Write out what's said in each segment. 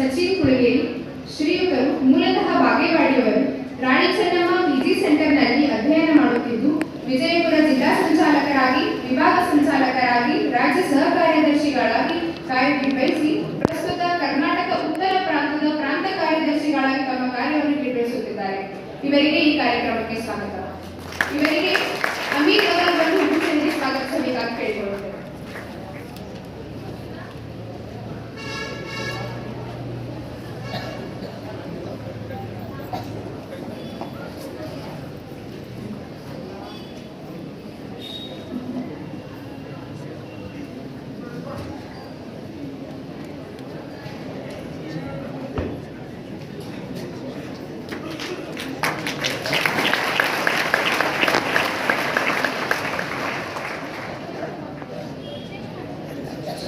ಸಚಿನ್ ಕುಳಗೇರಿ ಶ್ರೀಯುತರು ಮೂಲತಃ ಬಾಗೇವಾಡಿಯವರು. ರಾಣಿ ಚೆನ್ನಮ್ಮ ಪಿಜಿ ಸೆಂಟರ್ನಲ್ಲಿ ಅಧ್ಯಯನ ಮಾಡುತ್ತಿದ್ದು, ವಿಜಯಪುರ ಜಿಲ್ಲಾ ಸಂಚಾಲಕರಾಗಿ, ವಿಭಾಗ ಸಂಚಾಲಕರಾಗಿ, ರಾಜ್ಯ ಸಹ ಕಾರ್ಯದರ್ಶಿಗಳಾಗಿ ಕಾರ್ಯನಿರ್ವಹಿಸಿ, ಪ್ರಸ್ತುತ ಕರ್ನಾಟಕ ಉತ್ತರ ಪ್ರಾಂತದ ಪ್ರಾಂತ ಕಾರ್ಯದರ್ಶಿಗಳಾಗಿ ತಮ್ಮ ಕಾರ್ಯವನ್ನು ನಿರ್ವಹಿಸುತ್ತಿದ್ದಾರೆ. ಇವರಿಗೆ ಈ ಕಾರ್ಯಕ್ರಮಕ್ಕೆ ಸ್ವಾಗತ. ಇವರಿಗೆ ಅಮಿತ್ ಅವರನ್ನು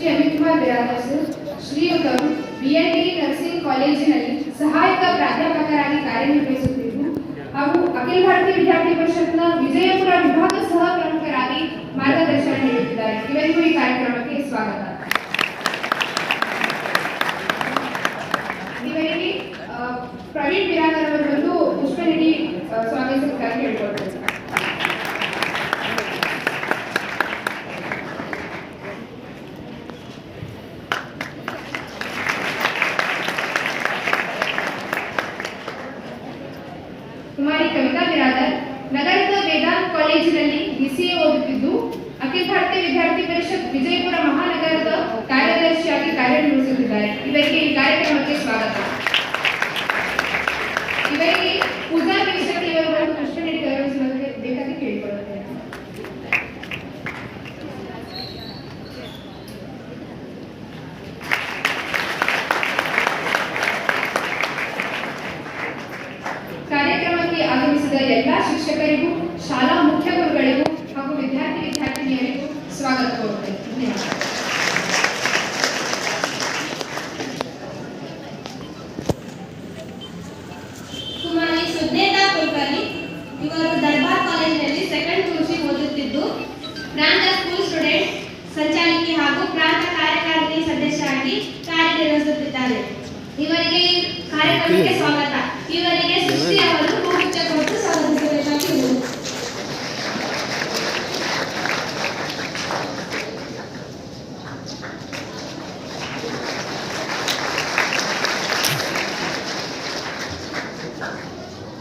ಶ್ರೀ ಅಮಿತ್ ಕುಮಾರ್ ಬಿರಾದರ್ ಸರ್ ಶ್ರೀಯುತರು ಬಿಎನ್ಡಿ ನರ್ಸಿಂಗ್ ಕಾಲೇಜಿನಲ್ಲಿ ಸಹಾಯಕ ಪ್ರಾಧ್ಯಾಪಕರಾಗಿ ಕಾರ್ಯನಿರ್ವಹಿಸುತ್ತಿದ್ದು ಹಾಗೂ ಅಖಿಲ ಭಾರತೀಯ ವಿದ್ಯಾರ್ಥಿ ಪರಿಷತ್ನ ವಿಜಯಪುರ ವಿಭಾಗ ಸಹ ಪ್ರಮುಖರಾಗಿ ಮಾರ್ಗದರ್ಶನ ನೀಡುತ್ತಿದ್ದಾರೆ ಇವರಿಗೂ ಈ ಕಾರ್ಯಕ್ರಮಕ್ಕೆ ಸ್ವಾಗತ ಬಿಸಿಎ ಓದುತ್ತಿದ್ದು ಅಖಿಲ ಭಾರತೀಯ ಕಾಲೇಜಿನಲ್ಲಿ ಸೆಕೆಂಡ್ ಪಿಯುಸಿ ಓದುತ್ತಿದ್ದು ಪ್ರಾಂತ ಸ್ಕೂಲ್ ಸ್ಟೂಡೆಂಟ್ ಸಂಚಾಲಕಿ ಹಾಗೂ ಪ್ರಾಂತ ಕಾರ್ಯಕಾರಿಣಿ ಸದಸ್ಯರಾಗಿ ಕಾರ್ಯನಿರ್ವಹಿಸುತ್ತಿದ್ದಾರೆ. ಇವರಿಗೆ ಈ ಕಾರ್ಯಕ್ರಮಕ್ಕೆ ಸ್ವಾಗತ. ಇವರಿಗೆ ಸೃಷ್ಟಿ ಅವರು ಹೂಗುಚ್ಛ ಕೊಟ್ಟು ಸ್ವಾಗತಿಸಬೇಕಾಗಿ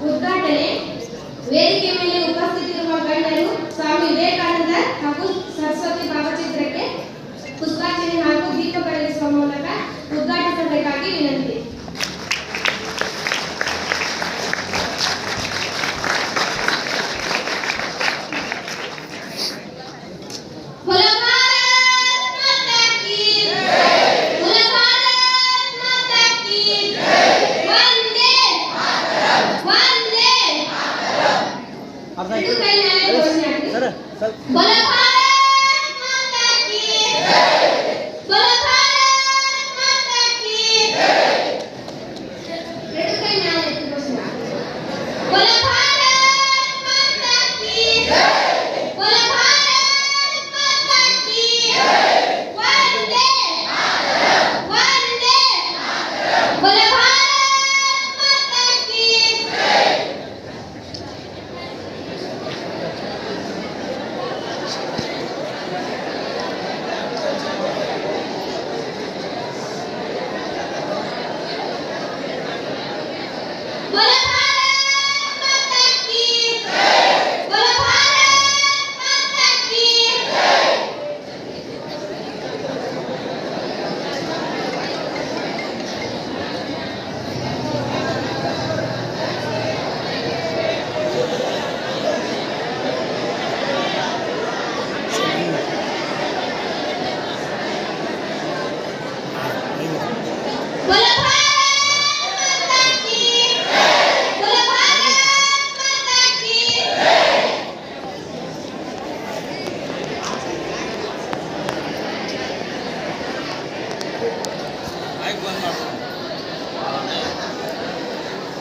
ಉದ್ಘಾಟನೆ ವೇದಿಕೆ అర్థం సరే సరే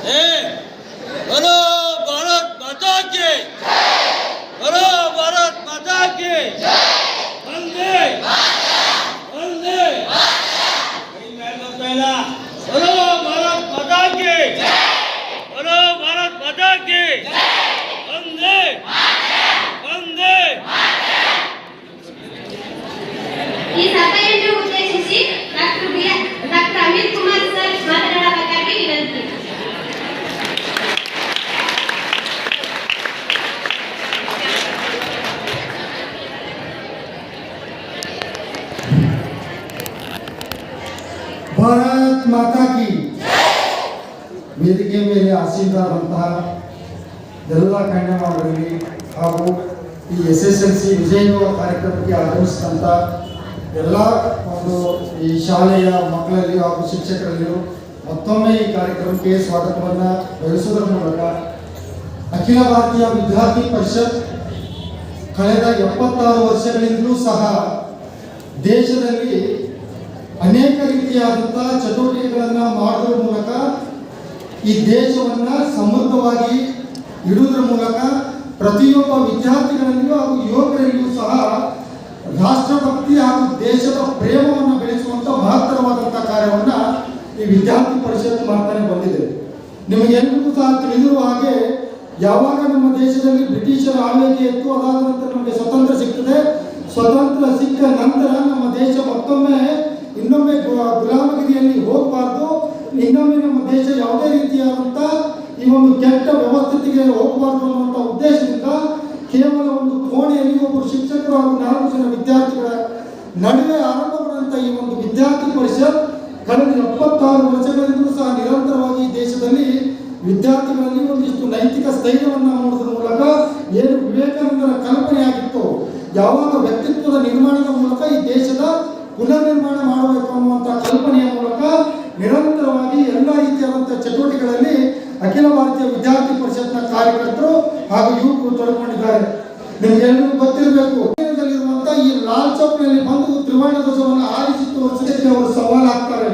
હે? બોલો ભારત માતા કે બોલો ભારત માતા કે વંદે વંદે પહેલા બોલો ભારત માતા કે બોલો ભારત માતા કે ಭಾರತ್ ಮಾತಾ ವೇದಿಕೆ ಮೇಲೆ ಆಸೀನರಾದಂತಹ ಎಲ್ಲ ಗಣ್ಯಮಾನರಲ್ಲಿ ಹಾಗೂ ಈ ಎಸ್ ಎಸ್ ಎಲ್ ಸಿ ವಿಜಯೋತ್ಸವ ಕಾರ್ಯಕ್ರಮಕ್ಕೆ ಆಗಮಿಸಿದಂಥ ಎಲ್ಲ ಒಂದು ಈ ಶಾಲೆಯ ಮಕ್ಕಳಲ್ಲಿ ಹಾಗೂ ಶಿಕ್ಷಕರಲ್ಲಿಯೂ ಮತ್ತೊಮ್ಮೆ ಈ ಕಾರ್ಯಕ್ರಮಕ್ಕೆ ಸ್ವಾಗತವನ್ನು ಬಯಸುವುದರ ಮೂಲಕ ಅಖಿಲ ಭಾರತೀಯ ವಿದ್ಯಾರ್ಥಿ ಪರಿಷತ್ ಕಳೆದ ಎಪ್ಪತ್ತಾರು ವರ್ಷಗಳಿಂದಲೂ ಸಹ ದೇಶದಲ್ಲಿ ಅನೇಕ ರೀತಿಯಾದಂತಹ ಚಟುವಟಿಕೆಗಳನ್ನು ಮಾಡುವ ಮೂಲಕ ಈ ದೇಶವನ್ನ ಸಮೃದ್ಧವಾಗಿ ಇಡುವುದರ ಮೂಲಕ ಪ್ರತಿಯೊಬ್ಬ ವಿದ್ಯಾರ್ಥಿಗಳಲ್ಲಿಯೂ ಹಾಗೂ ಯುವಕರಲ್ಲಿಯೂ ಸಹ ರಾಷ್ಟ್ರಭಕ್ತಿ ಹಾಗೂ ದೇಶದ ಪ್ರೇಮವನ್ನು ಬೆಳೆಸುವಂತ ಮಹತ್ತರವಾದಂತಹ ಕಾರ್ಯವನ್ನ ಈ ವಿದ್ಯಾರ್ಥಿ ಪರಿಷತ್ ಮಾಡ್ತಾನೆ ಬಂದಿದೆ. ನಿಮಗೆಲ್ಲರಿಗೂ ಸಹ ತಿಳಿದಿರುವ ಹಾಗೆ ಯಾವಾಗ ನಮ್ಮ ದೇಶದಲ್ಲಿ ಬ್ರಿಟಿಷರ ಆಳ್ವಿಕೆ ಇತ್ತು ಅದಾದ ನಂತರ ನಮಗೆ ಸ್ವತಂತ್ರ ಸಿಗ್ತದೆ. ಸ್ವತಂತ್ರ ಸಿಕ್ಕ ನಂತರ ನಮ್ಮ ದೇಶ ಮತ್ತೊಮ್ಮೆ ಇನ್ನೊಮ್ಮೆ ಗುಲಾಮಗಿರಿಯಲ್ಲಿ ಹೋಗಬಾರ್ದು. ಇನ್ನೊಮ್ಮೆ ನಮ್ಮ ದೇಶ ಯಾವುದೇ ರೀತಿಯಾದಂಥ ಈ ಒಂದು ಕೆಟ್ಟ ವ್ಯವಸ್ಥಿತಿಗೆ ಹೋಗಬಾರ್ದು ಅನ್ನುವಂಥ ಉದ್ದೇಶದಿಂದ ಕೇವಲ ಒಂದು ಕೋಣೆಯಲ್ಲಿ ಒಬ್ಬರು ಶಿಕ್ಷಕರು ಹಾಗೂ ನಾಲ್ಕು ಜನ ವಿದ್ಯಾರ್ಥಿಗಳ ನಡುವೆ ಆರಂಭಗೊಂಡಂಥ ಈ ಒಂದು ವಿದ್ಯಾರ್ಥಿ ಪರಿಷತ್ ಕಳೆದ ಎಪ್ಪತ್ತಾರು ವರ್ಷಗಳಿಂದಲೂ ಸಹ ನಿರಂತರವಾಗಿ ದೇಶದಲ್ಲಿ ವಿದ್ಯಾರ್ಥಿಗಳಲ್ಲಿ ಒಂದಿಷ್ಟು ನೈತಿಕ ಸ್ಥೈರ್ಯವನ್ನು ಮೂಡಿಸುವ ಮೂಲಕ ಏನು ವಿವೇಕಾನಂದರ ಕಲ್ಪನೆಯಾಗಿತ್ತು, ಯಾವಾಗ ವ್ಯಕ್ತಿತ್ವದ ನಿರ್ಮಾಣದ ಮೂಲಕ ಈ ದೇಶದ ಪುನರ್ ನಿರ್ಮಾಣ ಮಾಡಬೇಕು ಅನ್ನುವಂಥ ಕಲ್ಪನೆಯ ಮೂಲಕ ನಿರಂತರವಾಗಿ ಎಲ್ಲ ರೀತಿಯಾದಂಥ ಚಟುವಟಿಕೆಗಳಲ್ಲಿ ಅಖಿಲ ಭಾರತೀಯ ವಿದ್ಯಾರ್ಥಿ ಪರಿಷತ್ನ ಕಾರ್ಯಕರ್ತರು ಹಾಗೂ ಯುವಕರು ತೊಡಕೊಂಡಿದ್ದಾರೆ ನಿಮಗೆಲ್ಲರಿಗೂ ಗೊತ್ತಿರಬೇಕು ಇರುವಂತ ಈ ಲಾಲ್ ಚೌಕ್ನಲ್ಲಿ ಬಂದು ತ್ರಿವರ್ಣ ಧ್ವಜವನ್ನು ಆರಿಸಿ ತೋರಿಸಲಿಕ್ಕೆ ಅವರು ಸವಾಲು ಹಾಕ್ತಾರೆ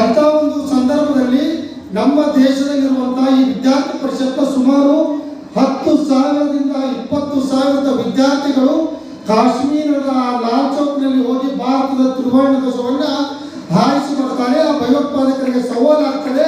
ಅಂತ ಒಂದು ಸಂದರ್ಭದಲ್ಲಿ ನಮ್ಮ ದೇಶದಲ್ಲಿರುವಂತಹ ಈ ವಿದ್ಯಾರ್ಥಿ ಪರಿಷತ್ ಸುಮಾರು ಹತ್ತು ಸಾವಿರದಿಂದ ಇಪ್ಪತ್ತು ಸಾವಿರದ ವಿದ್ಯಾರ್ಥಿಗಳು ಕಾಶ್ಮೀರದ ಲಾಲ್ ಲಾಲ್ ಚೌಕ್ನಲ್ಲಿ ಹೋಗಿ ಭಾರತದ ತ್ರಿವರ್ಣ ಧ್ವಜವನ್ನ ಹಾರಿಸಿ ಬರ್ತಾರೆ ಆ ಭಯೋತ್ಪಾದಕರಿಗೆ ಸವಾಲು ಆಗ್ತದೆ